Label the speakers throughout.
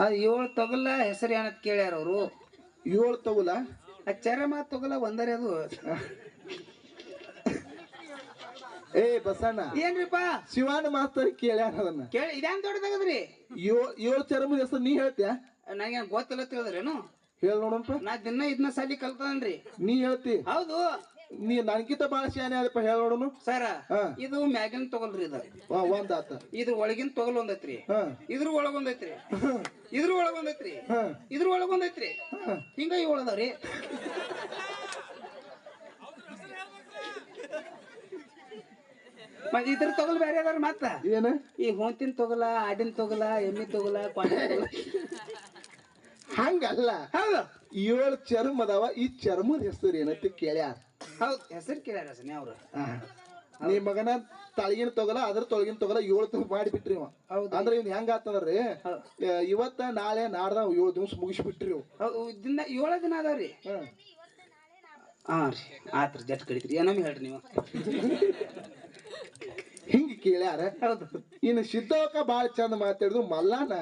Speaker 1: ಅದು ಏಳು ತೊಗಲ ಹೆಸರು ಏನಂತ ಕೇಳ್ಯಾರ ಅವರು.
Speaker 2: ಏಳು ತೊಗಲ?
Speaker 1: ಆ ಚರಮ ತೊಗಲ ಒಂದರೆ ಅದು.
Speaker 2: ಏ ಬಸಣ್ಣ.
Speaker 1: ಏನ್ರಿಪ್ಪ
Speaker 2: ಶಿವಾನ ಮಾಸ್ತರ್ ಕೇಳ್ಯಾರ ಅದನ್ನ.
Speaker 1: ಕೇಳಿ ಇದೇನ್ ದೊಡ್ಡದಾಗದ್ರಿ?
Speaker 2: ಏಳು ಚರ್ಮದ ಹೆಸರು ನೀ ಹೇಳ್ತೀಯ?
Speaker 1: ನಂಗೇನ್ ಗೊತ್ತಿಲ್ಲ ತಿಳಿದ್ರೇನು
Speaker 2: ಹೇಳ ನೋಡಪ್ಪ
Speaker 1: ನಾ ದಿನ ಇದನ್ನ ಸಾಲಿ ಕಲ್ತದನ್ರಿ.
Speaker 2: ನೀ ಹೇಳ್ತಿ.
Speaker 1: ಹೌದು.
Speaker 2: ನೀ ನನ್ಕಿಂತ ಬಾಳ ಶಾನೆ ಅದಪ್ಪ ಹೇಳ್ ನೋಡುನು.
Speaker 1: ಸರ
Speaker 2: ಹಾ.
Speaker 1: ಇದು ಮ್ಯಾಗಿನ ತಗೊಳ್ರಿ ಇದು
Speaker 2: ವಾ, ಒಂದ್ ಆತ.
Speaker 1: ಇದ್ರ ಒಳಗಿನ ತೊಗಲ್ ಒಂದೈತ್ರಿ.
Speaker 2: ಹಾ.
Speaker 1: ಇದ್ರ ಒಳಗೊಂದೈತ್ರಿ ಇದ್ರ ಒಳಗೊಂದೈತ್ರಿ
Speaker 2: ಹಾ.
Speaker 1: ಇದ್ರ ಒಳಗೊಂದೈತ್ರಿ ಹಿಂಗ ಏಳು ಅದಾವ್ರಿ ಮತ್ ಇದ್ರ ತೊಗಲ್ ಬೇರೆ ಅದಾರ ಮತ್ತ.
Speaker 2: ಏನ?
Speaker 1: ಈ ಹೊಂತಿನ ತೊಗಲ ಆಡಿನ ತೊಗಲ ಎಮ್ಮಿ ತೊಗಲ ಕ್ವಾಂಟಿ ತೊಗಲ.
Speaker 2: ಹಂಗಲ್ಲ.
Speaker 1: ಹೌದು.
Speaker 2: ಏಳು ಚರ್ಮ ಅದಾವ ಈ ಚರ್ಮದ ಹೆಸರು ಏನಂತ ಕೇಳ್ಯಾರ.
Speaker 1: ಹೌದು ಹೆಸರು ಕೇಳ್ಯಾರ ಸನಿ ಅವ್ರು.
Speaker 2: ಮಗನ ತಳಗಿನ ತೊಗಲ ಅದ್ರ ತೊಳಗಿನ ತೊಗಲ ಏಳು ತುಂಬ ಮಾಡಿಬಿಟ್ರಿ ಇವ.
Speaker 1: ಹೌದು.
Speaker 2: ಅಂದ್ರೆ ಇವ್ನ ಹೆಂಗ ಆತಂದ್ರಿ. ಇವತ್ತ ನಾಳೆ ನಾಡ್ದ ಏಳು ದಿವ್ಸ ಮುಗಿಸ್ಬಿಟ್ರಿ ಇವ್.
Speaker 1: ಹೌದು ದಿನ ಏಳ ದಿನ ಅದಾವ್ರಿ.
Speaker 2: ಹಾ.
Speaker 1: ಹಾಂ ರೀ ಆತ್ರಿ ಜಟ್ ಕಡಿತ್ರಿ. ಏನಮ್ಮ ಹೇಳ್ರಿ ನೀವು.
Speaker 2: ಹಿಂಗ್ ಕೇಳ್ಯಾರ.
Speaker 1: ಹೌದು.
Speaker 2: ಇನ್ನು ಸಿದ್ಧವಕ್ಕ ಬಾಳ ಚಂದ ಮಾತಾಡಿದ್ರು ಮಲ್ಲಾನ.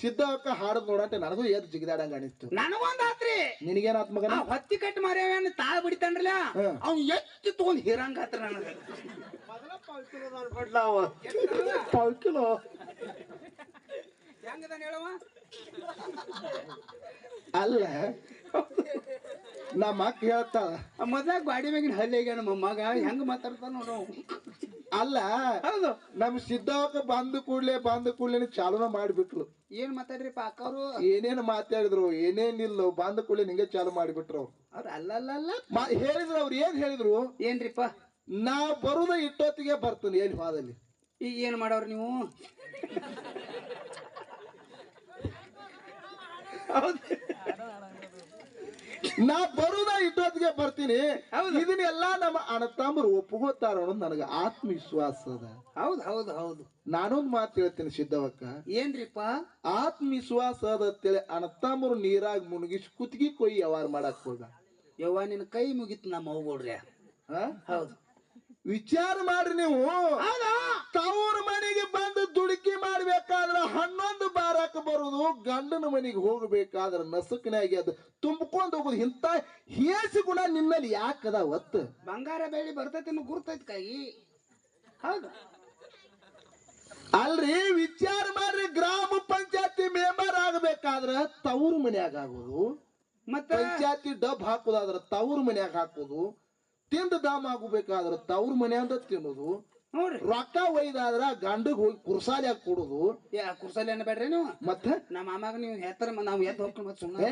Speaker 2: ಸಿದ್ಧವಕ್ಕ ಹಾಡದ್ ನೋಡಂತೆ ನನಗೂ ಏದ್ ಜಿಗಿದಾಡಂಗ ಅನಿಸ್ತು.
Speaker 1: ನನಗೊಂದ್ ಆತ್ರಿ.
Speaker 2: ನಿನಗೇನಾತ್ ಮಗನ?
Speaker 1: ಹತ್ತಿ ಹೊತ್ತಿ ಕಟ್ಟಿ ಮಾರ್ಯಾವೇನ್ ತಾಳ ಬಿಡಿತಾನ್ರಲ್ಲ. ಅವ್ನ್ ಎತ್ತಿ ತಗೊಂಡ್ ಹೀರಂಗ ಆತ್ರ ನನಗ.
Speaker 2: ಪಾವ್ ಕಿಲೋ
Speaker 1: ಹೆಂಗದಾನ ಹೇಳವ
Speaker 2: ಅಲ್ಲ ನಮ್ಮ ಅಕ್ಕ ಹೇಳ್ತಾಳ
Speaker 1: ಮೊದ್ಲಾಗ ಗಾಡಿ ಮ್ಯಾಗಿನ ಹಲ್ಲಿಗೆ ನಮ್ಮ ಮಗ ಹೆಂಗ್ ಮಾತಾಡ್ತಾನ ನೋಡು ಅವ.
Speaker 2: ಅಲ್ಲ
Speaker 1: ಹೌದು.
Speaker 2: ನಮ್ ಸಿದ್ದಾಕ ಬಂದ ಕೂಡ್ಲೆ ಬಂದ ಕೂಡ್ಲೆ ಚಾಲನ ಮಾಡಿಬಿಟ್ರು.
Speaker 1: ಏನ್ ಮಾತಾಡ್ರಿಪ್ಪ ಅಕ್ಕವ್ರು?
Speaker 2: ಏನೇನ್ ಮಾತಾಡಿದ್ರು ಏನೇನಿಲ್ಲ ಬಂದ ಕೂಡ್ಲೇ ನಿಂಗೆ ಚಾಲು ಮಾಡಿಬಿಟ್ರು. ಅವ್ರು
Speaker 1: ಅಲ್ಲಲ್ಲ
Speaker 2: ಹೇಳಿದ್ರು ಅವ್ರು ಏನ್ ಹೇಳಿದ್ರು?
Speaker 1: ಏನ್ರಿಪ್ಪ?
Speaker 2: ನಾ ಬರುದ ಇಟ್ಟೊತ್ತಿಗೆ ಬರ್ತೀನಿ ಎಲ್ಲಿ ಹಾದಲ್ಲಿ.
Speaker 1: ಈಗ ಏನ್ ಮಾಡವ್ರ ನೀವು? ಹೌದು.
Speaker 2: ನಾ ಬರುದ ಇಟ್ಟೊತ್ತಿಗೆ ಬರ್ತೀನಿ. ಇದನ್ನೆಲ್ಲ ನಮ್ಮ ಅಣ್ಣತಮ್ಮರು ಒಪ್ಪುಗೋತಾರ ಅನ್ನೋದು ನನಗೆ ಆತ್ಮವಿಶ್ವಾಸ ಅದ.
Speaker 1: ಹೌದು ಹೌದು ಹೌದು.
Speaker 2: ನಾನೊಂದ್ ಮಾತು ಹೇಳ್ತೀನಿ ಸಿದ್ಧವಕ್ಕ
Speaker 1: ಏನ್ರಿಪ್ಪ?
Speaker 2: ಆತ್ಮವಿಶ್ವಾಸ ಅದ ಅಂತೇಳಿ ಅಣ್ಣತಮ್ಮರು ನೀರಾಗ ಮುಳುಗಿಸಿ ಕುತ್ತಿಗೆ ಕೊಯ್ ವ್ಯವಹಾರ ಮಾಡಕ್ ಹೋದ.
Speaker 1: ಯವ್ವ ನಿನ್ನ ಕೈ ಮುಗಿತು ನಮ್ಮ ಹೋಗ್ಬೋಡ್ರಿ? ಹೌದು.
Speaker 2: ವಿಚಾರ ಮಾಡ್ರಿ ನೀವು. ತವ್ರ ಮನೆಗೆ ಬಂದು ದುಡುಕಿ ಮಾಡ್ಬೇಕಾದ್ರೆ ಹನ್ನೊಂದು ಬಾರಕ್ಕೆ ಬರುದು ಗಂಡನ ಮನೆಗೆ ಹೋಗ್ಬೇಕಾದ್ರ ನಸುಕನಾಗಿ ಅದು ತುಂಬಿಕೊಂಡು ಹೋಗುದು ಇಂತ ಹೇಸಿ ಗುಣ ನಿನ್ನಲ್ಲಿ ಯಾಕದ ಒತ್ತ?
Speaker 1: ಬಂಗಾರ ಬೆಳ್ಳಿ ಬರ್ತೈತಿ ಗುರ್ತೈತಿ ಕೈ ಹೌದು.
Speaker 2: ಅಲ್ರಿ ವಿಚಾರ ಮಾಡ್ರಿ ಗ್ರಾಮ ಪಂಚಾಯತಿ ಮೆಂಬರ್ ಆಗಬೇಕಾದ್ರ ತವ್ರ ಮನ್ಯಾಗ ಆಗೋದು
Speaker 1: ಮತ್ತೆ?
Speaker 2: ಪಂಚಾಯತಿ ಡಬ್ ಹಾಕೋದಾದ್ರ ತವ್ರ ಮನ್ಯಾಗ ಹಾಕೋದು ತಿಂದ ದಾಮ ಆಗಬೇಕಾದ್ರ ತವ್ರ ಅಂತ ತಿನ್ನೋದು
Speaker 1: ನೋಡ್ರಿ.
Speaker 2: ರೊಕ್ಕ ಒಯ್ದಾದ್ರ ಗಂಡಗ್ ಹೋಗಿ ಕುರ್ಸಾಲಿ ಹಾಕಿ
Speaker 1: ಯಾ ಕುರ್ಸಲ್ಲಿ ಏನ ಬೇಡ್ರಿ ನೀವು?
Speaker 2: ಮತ್ತೆ?
Speaker 1: ನಮ್ಮ ಮಾಮಾಗ ನೀವು ಹೆತ್ತರ ನಾವು ಎದ್ದು ಹೋಗ್ಕೊಂಡು ಮತ್ತೆ ಸುಮ್ಮನೆ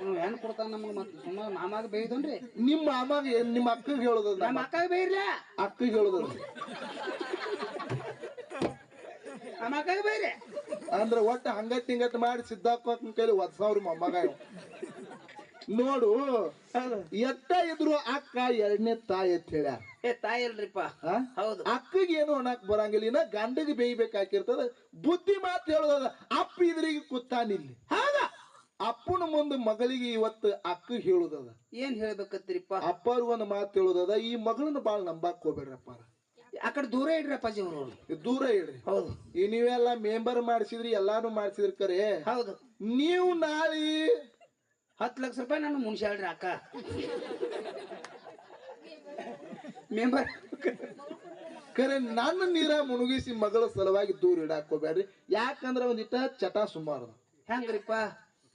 Speaker 1: ಹ್ಞೂ. ಹೆಣ್ಣು ಕೊಡ್ತಾನ ನಮಗೆ ಮತ್ತೆ ಸುಮ್ಮನೆ ಮಾಮಾಗ ಬೇಯ್ದನ್ರಿ.
Speaker 2: ನಿಮ್ಮ ಮಾಮಾಗ ಏನ್- ನಿಮ್ಮ ಅಕ್ಕಗೆ ಹೇಳುದ
Speaker 1: ನಮ್ಮ ಅಕ್ಕಾಗ ಬೇಯ್ರಲ್ಲ
Speaker 2: ಅಕ್ಕಗೆ ಹೇಳೋದು
Speaker 1: ನಮ್ಮ ಅಕ್ಕಾಗ ಬೇಯ್ರಿ.
Speaker 2: ಅಂದ್ರೆ ಒಟ್ಟು ಹಂಗಟ್ ಹಿಂಗಟ್ ಮಾಡಿ ಸಿದ್ದಾಕೋಕನ್ ಕೈಲಿ ಒದ್ಸಾವ್ರಿ ಮೊಮ್ಮಗ ಇವ. ನೋಡು ಎತ್ತ ಇದ್ರು ಅಕ್ಕ ಎರಡನೇ ತಾಯಿ ಅಂತ ಹೇಳ
Speaker 1: ಏ ತಾಯಿ ಅಲ್ರಿಪ್ಪ ಹೌದು.
Speaker 2: ಅಕ್ಕಗೆ ಏನು ಅನ್ನಕ್ ಬರಂಗಿಲ್ಲ ಇನ್ನ ಗಂಡಗೆ ಬೇಯ್ಬೇಕಾಗಿರ್ತದ ಬುದ್ಧಿ ಮಾತು ಹೇಳೋದ ಅಪ್ಪ ಇದ್ರಿಗೆ ಕೂತಾನಿಲ್ಲಿ
Speaker 1: ಹಾಗ
Speaker 2: ಅಪ್ಪನ ಮುಂದೆ ಮಗಳಿಗೆ ಇವತ್ತು ಅಕ್ಕ ಹೇಳುದದ.
Speaker 1: ಏನ್ ಹೇಳ್ಬೇಕತ್ರಿಪ್ಪ
Speaker 2: ಅಪ್ಪರು ಒಂದು ಮಾತು ಹೇಳುದದ ಈ ಮಗಳನ್ನ ಬಾಳ ನಂಬಾಕ್ ಹೋಗ್ಬೇಡ್ರಪ್ಪ
Speaker 1: ಆ ಕಡೆ ದೂರ ಇಡ್ರಪ್ಪ ಅವರು
Speaker 2: ದೂರ ಇಡ್ರಿ.
Speaker 1: ಹೌದು.
Speaker 2: ಈ ನೀವೆಲ್ಲ ಮೆಂಬರ್ ಮಾಡಿಸಿದ್ರಿ ಎಲ್ಲಾನು ಮಾಡಿಸಿದ್ರಿ ಕರೆ.
Speaker 1: ಹೌದು.
Speaker 2: ನೀವು ನಾಳೆ
Speaker 1: ಹತ್ತು ಲಕ್ಷ ರೂಪಾಯಿ ನಾನು ಮುನ್ಸಾಳ್ರಿ ಅಕ್ಕ. ಮೆಂಬರ್
Speaker 2: ಕರೆ ನನ್ನ ನೀರ ಮುಣುಗಿಸಿ ಮಗಳ ಸಲುವಾಗಿ ದೂರ ಇಡಾಕೋಬ್ಯಾಡ್ರಿ ಯಾಕಂದ್ರ ಒಂದಿಟ್ಟ ಚಟ ಸುಮಾರು.
Speaker 1: ಹೆಂಗ್ರಿಪ್ಪ?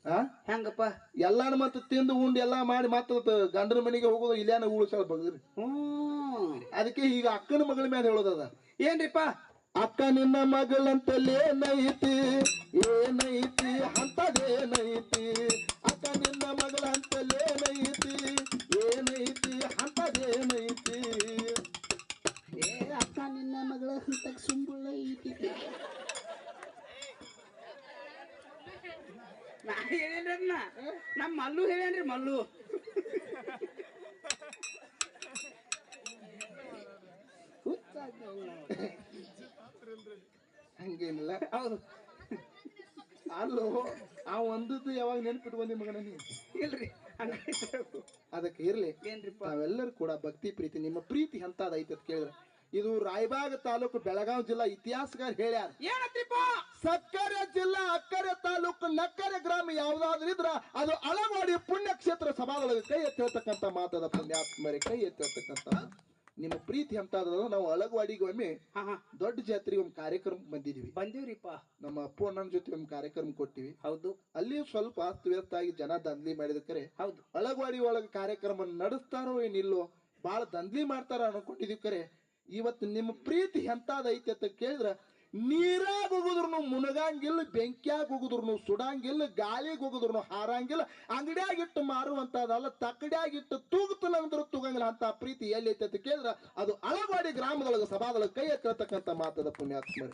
Speaker 2: ಆ?
Speaker 1: ಹೆಂಗಪ್ಪ?
Speaker 2: ಎಲ್ಲಾನು ಮತ್ತೆ ತಿಂದು ಉಂಡು ಎಲ್ಲಾ ಮಾಡಿ ಮತ್ತೆ ಗಂಡನ ಮನೆಗೆ ಹೋಗೋದು ಇಲ್ಲಾನ ಉಳಿಸಾಳ ಬಗ್ರಿ ಅದಕ್ಕೆ ಈಗ ಅಕ್ಕನ ಮಗಳ ಮೇಲೆ ಹೇಳೋದದ
Speaker 1: ಏನ್ರಿಪ್ಪ?
Speaker 2: ಅಕ್ಕ ನಿನ್ನ ಮಗಳಂತಲೇ ಏನೈತಿ ಏನೈತಿ ಅಂತದೇನೈತಿ ಹಂಗೇನಿಲ್ಲ
Speaker 1: ಹೌದು.
Speaker 2: ಅಲ್ಲೋ ಆ ಒಂದದ್ದು ಯಾವಾಗ ನೆನ್ಪಿಟ್ಕೊಂಡಿ ಮಗನ ನೀ
Speaker 1: ಇಲ್ರಿ
Speaker 2: ಅದಕ್ಕೆ ಇರ್ಲಿ.
Speaker 1: ಏನ್ರಿಪ್ಪ?
Speaker 2: ನಾವೆಲ್ಲರೂ ಕೂಡ ಭಕ್ತಿ ಪ್ರೀತಿ ನಿಮ್ಮ ಪ್ರೀತಿ ಎಂತದೈತೆ ಅಂತ ಕೇಳಿದ್ರೆ ಇದು ರಾಯಬಾಗ ತಾಲೂಕು ಬೆಳಗಾವಿ ಜಿಲ್ಲಾ ಇತಿಹಾಸಗಾರ ಹೇಳ್ಯಾರ.
Speaker 1: ಏನತ್ರಿಪ್ಪ?
Speaker 2: ಸಕ್ಕರೆ ಜಿಲ್ಲಾ ಅಕ್ಕರೆ ತಾಲೂಕು ನಕ್ಕರೆ ಗ್ರಾಮ ಯಾವ್ದಾದ್ರು ಇದ್ರ ಅದು ಅಳವಾಡಿ ಪುಣ್ಯಕ್ಷೇತ್ರ ಸಭಾದೊಳಗೆ ಕೈ ಎತ್ತಿರ್ತಕ್ಕಂಥ ಮಾತದ ಪುಣ್ಯಾತ್ಮರಿ ಕೈ ಎತ್ತಿರ್ತಕ್ಕಂಥ ನಿಮ್ಮ ಪ್ರೀತಿ ಅಂತ ನಾವು ಅಳಗವಾಡಿಗೆ ಒಮ್ಮೆ ದೊಡ್ಡ ಜಾತ್ರೆಗೆ ಒಂದು ಕಾರ್ಯಕ್ರಮ ಬಂದಿದ್ವಿ.
Speaker 1: ಬಂದೇವ್ರಿಪ್ಪ.
Speaker 2: ನಮ್ಮ ಅಪ್ಪು ಅಣ್ಣನ ಜೊತೆ ಒಂದು ಕಾರ್ಯಕ್ರಮ ಕೊಟ್ಟಿವಿ.
Speaker 1: ಹೌದು.
Speaker 2: ಅಲ್ಲಿ ಸ್ವಲ್ಪ ಅಸ್ತವ್ಯಸ್ತ ಆಗಿ ಜನ ದಂಧಲಿ ಮಾಡಿದ ಕರೆ
Speaker 1: ಹೌದು.
Speaker 2: ಅಳಗವಾಡಿ ಒಳಗೆ ಕಾರ್ಯಕ್ರಮ ನಡೆಸ್ತಾರೋ ಏನಿಲ್ಲೋ ಬಾಳ ದಂಧಲಿ ಮಾಡ್ತಾರ ಅನ್ಕೊಂಡಿದೀವಿ ಕರೆ. ಇವತ್ತು ನಿಮ್ಮ ಪ್ರೀತಿ ಎಂತಾದೈತಿ ಅಂತ ಕೇಳಿದ್ರ ನೀರಾಗ ಹೋಗುದ್ರು ಮುನಗಂಗಿಲ್ಲ ಬೆಂಕಿಯಾಗ ಹೋಗುದ್ರು ಸುಡಂಗಿಲ್ಲ ಗಾಳಿಗೆ ಹೋಗುದ್ರು ಹಾರಂಗಿಲ್ಲ. ಅಂಗಡಿಯಾಗಿಟ್ಟು ಮಾರುವಂತದಲ್ಲ ತಕ್ಕಡಿಯಾಗಿಟ್ಟು ತೂಗುತ್ತಲಂದ್ರ ತೂಗಂಗಿಲ್ಲ. ಅಂತ ಪ್ರೀತಿ ಎಲ್ಲಿ ಅಂತ ಕೇಳಿದ್ರ ಅದು ಅಳವಾಡಿ ಗ್ರಾಮದೊಳಗೆ ಸಭಾದೊಳಗೆ ಕೈ ಎತ್ತಿರತಕ್ಕಂಥ ಮಾತದ ಪುಣ್ಯಾತ್ಮರಿ.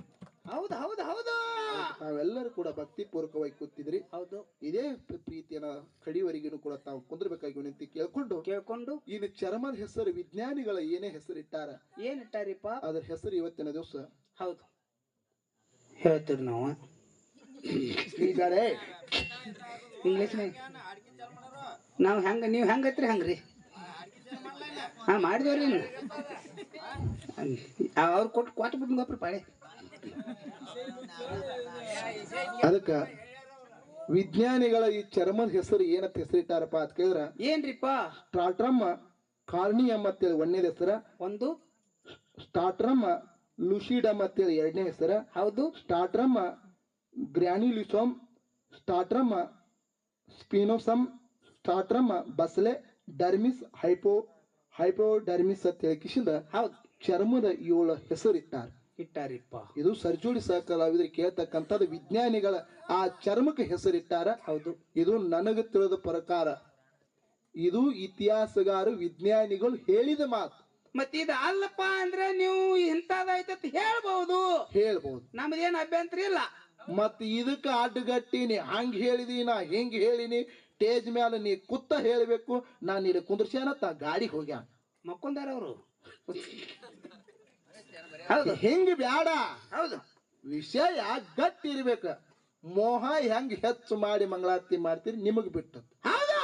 Speaker 1: ಹೌದು ಹೌದು ಹೌದು.
Speaker 2: ತಾವೆಲ್ಲರೂ ಕೂಡ ಭಕ್ತಿ ಪೂರ್ವಕವಾಗಿ ಕೂತಿದ್ರಿ.
Speaker 1: ಹೌದು.
Speaker 2: ಇದೇ ಪ್ರ- ಪ್ರೀತಿಯನ್ನ ಕಡಿವರೆಗೂ ಕೂಡ ತಾವು ಕುಂದ್ರಬೇಕಾಗಿ ವಿನಂತಿ ಕೇಳ್ಕೊಂಡು
Speaker 1: ಕೇಳ್ಕೊಂಡು
Speaker 2: ಇನ್ನು ಚರ್ಮದ ಹೆಸರು ವಿಜ್ಞಾನಿಗಳ ಏನೇ ಹೆಸರಿಟ್ಟಾರ
Speaker 1: ಏನ್ ಇಟ್ಟಾರಿಪ್ಪ
Speaker 2: ಅದ್ರ ಹೆಸರು ಇವತ್ತಿನ ದಿವಸ.
Speaker 1: ಹೌದು. ಹೇಳ್ತೀರಿ ನಾವು.
Speaker 2: ಇದಾರೆ
Speaker 1: ಇಂಗ್ಲೀಷ್ ನಾವು ಹೆಂಗ ನೀವು ಹೆಂಗತ್ರಿ ಹಂಗ್ರಿ? ಹಾ ಮಾಡಿದವ್ರಿ ಅವ್ರು ಕೊಟ್ಟು ಕೊಟ್ಟು ಬಿಟ್ಟು ಪಾಳೆ.
Speaker 2: ಅದಕ್ಕ ವಿಜ್ಞಾನಿಗಳ ಈ ಚರ್ಮದ ಹೆಸರು ಏನಂತ ಹೆಸರಿಟ್ಟಾರಪ್ಪ ಅಂತ ಕೇಳಿದ್ರ?
Speaker 1: ಏನ್ರಿಪ್ಪ?
Speaker 2: ಸ್ಟಾರ್ಟ್ರಮ್ ಕಾರ್ನಿಯಮ್ ಅಂತೇಳಿ ಒಂದನೇದ ಹೆಸರ.
Speaker 1: ಒಂದು?
Speaker 2: ಸ್ಟಾರ್ಟ್ರಮ್ ಲುಸಿಡಮ್ ಅಂತೇಳಿ ಎರಡನೇ ಹೆಸರು.
Speaker 1: ಹೌದು
Speaker 2: stratum granulosum stratum spinosum stratum basale dermis hypo hypodermis ಅಂತ ಹೇಳಿ ಕಿಶಿಂದ
Speaker 1: ಹೌದು.
Speaker 2: ಚರ್ಮದ ಏಳು ಹೆಸರಿಟ್ಟಾರ.
Speaker 1: ಇಟ್ಟಾರಿಪ್ಪ.
Speaker 2: ಇದು ಸರ್ಜೋಡಿ ಸಹ ಕಲಾವಿದರಿಗೆ ಕೇಳ್ತಕ್ಕಂಥದ್ದು ವಿಜ್ಞಾನಿಗಳ ಆ ಚರ್ಮಕ್ಕೆ ಹೆಸರಿಟ್ಟಾರ.
Speaker 1: ಹೌದು.
Speaker 2: ಇದು ನನಗೆ ತಿಳಿದ ಪ್ರಕಾರ ಇದು ಇತಿಹಾಸಗಾರ ವಿಜ್ಞಾನಿಗಳು ಹೇಳಿದ ಮಾತು.
Speaker 1: ಮತ್ತೆ ಇದು ಅಲ್ಲಪ್ಪ ಅಂದ್ರೆ ನೀವು ಇಂಥದಾಯ್ತು ಅಂತ ಹೇಳ್ಬಹುದು.
Speaker 2: ಹೇಳ್ಬಹುದು.
Speaker 1: ನಮ್ದೇನ್ ಅಭ್ಯಂತರ ಇಲ್ಲ.
Speaker 2: ಮತ್ ಇದಕ್ಕ ಅಡ್ಡಗಟ್ಟಿ ಹಂಗೆ ಹೇಳಿದಿ ನಾ ಹಿಂಗ್ ಹೇಳಿನಿ ಸ್ಟೇಜ್ ಮ್ಯಾಲ ನೀ ಕುತ್ತ ಹೇಳ್ಬೇಕು ನಾನು ಇಲ್ಲಿ ಕುಂದ್ರಸ್ಯಾನ ತ ಗಾಡಿಗೆ ಹೋಗ್ಯಾನ.
Speaker 1: ಮಕ್ಕೊಂದಾರ ಅವರು? ಹೌದು.
Speaker 2: ಹಿಂಗ್ ಬ್ಯಾಡ.
Speaker 1: ಹೌದು.
Speaker 2: ವಿಷಯ ಗಟ್ಟಿ ಇರ್ಬೇಕ. ಮೋಹ ಹೆಂಗ್ ಹೆಚ್ಚು ಮಾಡಿ ಮಂಗಳಾರತಿ ಮಾಡ್ತೀರಿ ನಿಮಗ್ ಬಿಟ್ಟದ್ದು.
Speaker 1: ಹೌದಾ?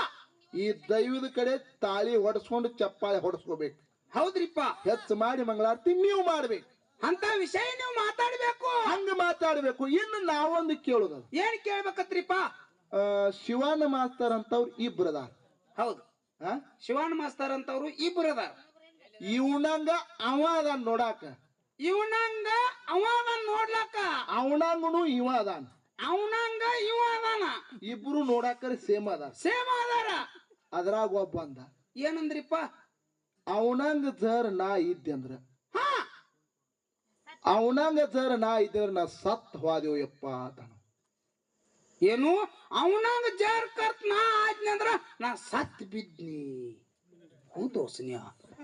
Speaker 2: ಈ ದೈವದ ಕಡೆ ತಾಳಿ ಹೊಡೆಸ್ಕೊಂಡು ಚಪ್ಪಾಳೆ ಹೊಡೆಸ್ಕೋಬೇಕು.
Speaker 1: ಹೌದ್ರಿಪ್ಪ.
Speaker 2: ಹೆಚ್ಚು ಮಾಡಿ ಮಂಗಳಾರತಿ ನೀವು ಮಾಡ್ಬೇಕು.
Speaker 1: ಅಂತ ವಿಷಯ ನೀವು ಮಾತಾಡ್ಬೇಕು.
Speaker 2: ಹಂಗ ಮಾತಾಡ್ಬೇಕು. ಇನ್ನು ನಾವೊಂದು ಕೇಳುದು.
Speaker 1: ಏನ್ ಕೇಳ್ಬೇಕತ್ರಿಪ್ಪ?
Speaker 2: ಶಿವಾನ ಮಾಸ್ತರ್ ಅಂತವ್ರು ಇಬ್ರದಾರ
Speaker 1: ಹೌದು. ಶಿವಾನ ಮಾಸ್ತರ್ ಅಂತವ್ರು ಇಬ್ರು ಅದಾರ.
Speaker 2: ಇವನಂಗ ಅವ ಅದಾನ ನೋಡಾಕ.
Speaker 1: ಇವನಂಗ ಅವ ಅದಾನ ನೋಡ್ಲಕ್ಕ
Speaker 2: ಅವನಂಗನು ಇವ ಅದಾನ.
Speaker 1: ಅವನಂಗ ಇವ ಅದಾನ.
Speaker 2: ಇಬ್ರು ನೋಡಾಕರ ಸೇಮ್ ಅದಾರ.
Speaker 1: ಸೇಮ್ ಅದಾರ.
Speaker 2: ಅದ್ರಾಗ ಒಬ್ಬ ಅಂದ.
Speaker 1: ಏನಂದ್ರಿಪ್ಪ?
Speaker 2: ಅವನಂಗ ಜರ್ ನಾ ಇದ್ದೆ ಅಂದ್ರ. ಅವನಂಗ ಜರ ನಾ ಇದ್ರ ನಾ ಸತ್ ಹೋದೇವ್ ಯಪ್ಪ ಅಂತಾನ.
Speaker 1: ಏನು? ಅವನಂಗ ಜಾರ್ ಕರ್ತ ನಾ ಆಜ್ಞೆ ಅಂದ್ರ ನಾ ಸತ್ ಬಿದ್ನಿ.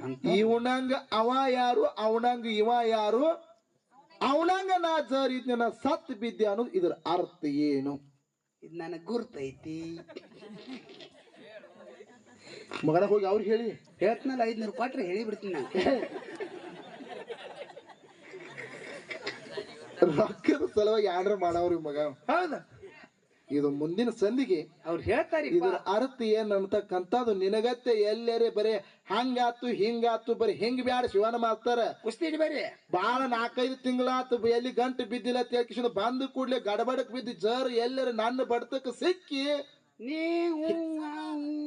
Speaker 1: ಅಂತ.
Speaker 2: ಇವನಂಗ ಅವ ಯಾರು ಅವನಂಗ ಇವ ಯಾರು? ಅವನಂಗ ನಾ ಜರ್ ಇದ್ನ ನಾ ಸತ್ ಬಿದ್ದೆ ಅನ್ನೋದು ಇದ್ರ ಅರ್ಥ ಏನು?
Speaker 1: ಇದು ನನಗೆ ಗುರ್ತೈತಿ.
Speaker 2: ಮಗನ ಹೋಗಿ ಅವ್ರಿಗೆ ಹೇಳಿ.
Speaker 1: ಹೇಳ್ತನಲ್ಲ ಐದ್ನೂರು ಕೊಟ್ರೆ ಹೇಳಿ ಬಿಡ್ತೀನಿ ನಾನು
Speaker 2: ರೊಕ್ಕದ ಸಲುವಾಗಿ ಆರ್ಡರ್ ಮಾಡವ್ರಿ ಮಗ.
Speaker 1: ಹೌದು.
Speaker 2: ಇದು ಮುಂದಿನ ಸಂದಿಗೆ
Speaker 1: ಅವ್ರು ಹೇಳ್ತಾರೆ
Speaker 2: ಇದ್ರ ಅರ್ಥ ಏನ್ ಅಂತಕ್ಕಂಥದ್ದು ನಿನಗತ್ತೆ. ಎಲ್ಲರೇ ಬರೇ ಹಂಗಾತು ಹಿಂಗಾತು ಬರೀ ಹಿಂಗ್ ಬ್ಯಾಡ ಶಿವನ ಮಾಸ್ತರ.
Speaker 1: ಕುಸ್ತಿ ಬರೀ.
Speaker 2: ಬಾಳ ನಾಲ್ಕೈದು ತಿಂಗಳಾತು ಎಲ್ಲಿ ಗಂಟು ಬಿದ್ದಿಲ್ಲ ಅಂತ ಬಂದ ಕೂಡ್ಲೆ ಗಡಬಡಕ್ ಬಿದ್ದು ಜರ್ ಎಲ್ಲರ ನನ್ನ ಬಡತಕ್ಕ ಸಿಕ್ಕಿ.
Speaker 1: ನೀವು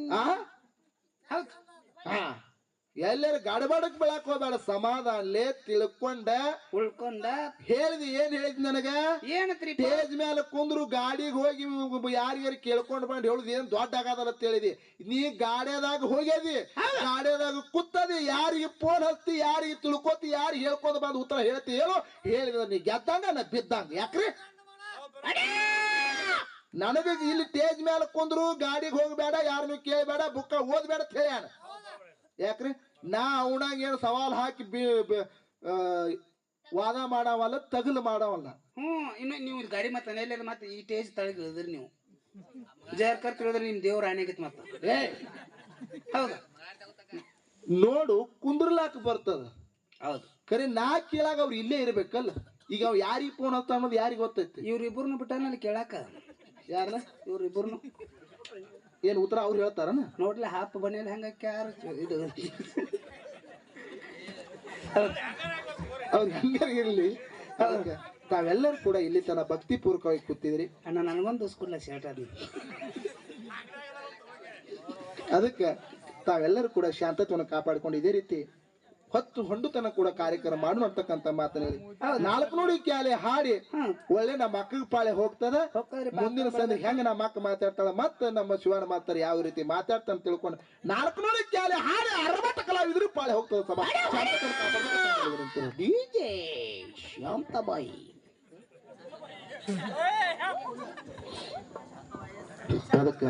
Speaker 2: ಹಾ. ಎಲ್ಲರ ಗಡಬಡಕ್ ಬೆಳಕ್ ಹೋಗ್ಬೇಡ ಸಮಾಧಾನ್ಲೆ ತಿಳ್ಕೊಂಡ
Speaker 1: ಉಳ್ಕೊಂಡ.
Speaker 2: ಹೇಳಿದಿ ಏನ್ ಹೇಳಿದ್ ನನಗ?
Speaker 1: ಏನತ್ರಿ
Speaker 2: ಸ್ಟೇಜ್ ಮೇಲೆ ಕುಂದ್ರು ಗಾಡಿಗೆ ಹೋಗಿ ಯಾರ್ಯಾರು ಕೇಳ್ಕೊಂಡ್ ಬಂದ್ ಹೇಳುದು ಏನ್ ದೊಡ್ಡ ಆಗದಲ್ಲ ಅಂತ ಹೇಳಿದಿ. ನೀ ಗಾಡಿಯಾದಾಗ ಹೋಗ್ಯದಿ ಗಾಡಿಯಾದಾಗ ಕುತ್ತದಿ ಯಾರಿಗೆ ಫೋನ್ ಹಚ್ತಿ ಯಾರಿಗೆ ತಿಳ್ಕೊತಿ ಯಾರು ಹೇಳ್ಕೊಂಡ್ ಬಂದ್ ಉತ್ತರ ಹೇಳ್ತಿ ಹೇಳು. ಹೇಳಿದ ನೀ ಗೆದ್ದಂಗ ನಾ ಬಿದ್ದಂಗ. ಯಾಕ್ರಿ? ನನಗ ಇಲ್ಲಿ ಸ್ಟೇಜ್ ಮೇಲೆ ಕುಂದ್ರು ಗಾಡಿಗೆ ಹೋಗ್ಬೇಡ ಯಾರನ್ನು ಕೇಳಬೇಡ ಬುಕ್ಕ ಓದ್ಬೇಡ ಅಂತ ಹೇಳ್ಯಾನ. ಯಾಕ್ರಿ? ನಾ ಅವನಾಗ ಏನು ಸವಾಲ್ ಹಾಕಿ ವಾದ ಮಾಡವಲ್ಲ ತಗಲು ಮಾಡವಲ್ಲ.
Speaker 1: ಹ್ಮ್ ಇನ್ನು ನೀವು ಗರಿ ಗಾಡಿ ಮತ್ತೆ ಮನೆಯಲ್ಲಿ ಮತ್ತೆ ಈ ಟೇಜ್ ತಳಗ್ ಇಳಿದ್ರಿ ನೀವು ಜಯರ್ಕರ್ ತಿಳಿದ್ರೆ ನಿಮ್ ದೇವ್ರ ಆನೆಗಿತ್ ಮತ್ತ. ಹೌದು.
Speaker 2: ನೋಡು ಕುಂದ್ರಲಾಕ ಬರ್ತದ.
Speaker 1: ಹೌದು.
Speaker 2: ಕರೆ ನಾ ಕೇಳಾಗ ಅವ್ರು ಇಲ್ಲೇ ಇರ್ಬೇಕಲ್ಲ. ಈಗ ಅವ್ ಯಾರಿಗೆ ಫೋನ್ ಹತ್ತ ಅನ್ನೋದು ಯಾರಿಗೆ ಗೊತ್ತೈತಿ?
Speaker 1: ಇವ್ರಿಬ್ರನ್ನ ಬಿಟ್ಟಾನಲ್ಲಿ ಕೇಳಾಕ.
Speaker 2: ಯಾರನ್ನ
Speaker 1: ಇವ್ರಿಬ್ರನ್ನು
Speaker 2: ಏನ್ ಉತ್ತರ ಅವ್ರು ಹೇಳ್ತಾರನ?
Speaker 1: ನೋಡ್ಲಿ ಹಾಪ್ ಬನ್ನಿಯಲ್ಲಿ ಹೆಂಗ ಕ್ಯಾರ ಇದು.
Speaker 2: ಅವ್ರು ಹೆಂಗಾರ ಇರ್ಲಿ. ತಾವೆಲ್ಲರೂ ಕೂಡ ಇಲ್ಲಿ ತನ ಭಕ್ತಿಪೂರ್ವಕವಾಗಿ ಕೂತಿದ್ರಿ.
Speaker 1: ಅಣ್ಣ ನನಗೊಂದು ಸ್ಕೂಲ್ ಶರ್ಟ್ ಅದ
Speaker 2: ಅದಕ್ಕೆ ತಾವೆಲ್ಲರೂ ಕೂಡ ಶಾಂತತ್ವವನ್ನು ಕಾಪಾಡಿಕೊಂಡು ಇದೇ ರೀತಿ ಹೊತ್ತು ಹೊಂಡುತನ ಕೂಡ ಕಾರ್ಯಕ್ರಮ ಮಾಡೋಣ ಅಂತಕ್ಕಂಥ ಮಾತನ್ನ ಹೇಳಿ. ನಾಲ್ಕು ನೋಡಿ ಕ್ಯಾಲೆ ಹಾಡಿ. ಒಳ್ಳೆ ನಮ್ಮ ಅಕ್ಕ ಪಾಳೆ ಹೋಗ್ತದ. ಮುಂದಿನ ಸಂದಿ ಹೆಂಗ ನಮ್ಮ ಅಕ್ಕ ಮಾತಾಡ್ತಾಳ ಮತ್ತ ನಮ್ಮ ಶಿವನ ಮಾತಾರ ಯಾವ ರೀತಿ ಮಾತಾಡ್ತಾನ ತಿಳ್ಕೊಂಡು. ನಾಲ್ಕು ನೋಡಿ ಕ್ಯಾಲೆ ಹಾಡಿ ಅರವತ್ತ ಕಲಾವಿದ್ರು ಪಾಳೆ ಹೋಗ್ತದ ಸಭಾ. ಶಾಂತ ಬಾಯಿ ಅಂತ
Speaker 1: ಡಿಜೆ ಶಾಂತಬಾಯಿ.
Speaker 2: ಅದಕ್ಕೆ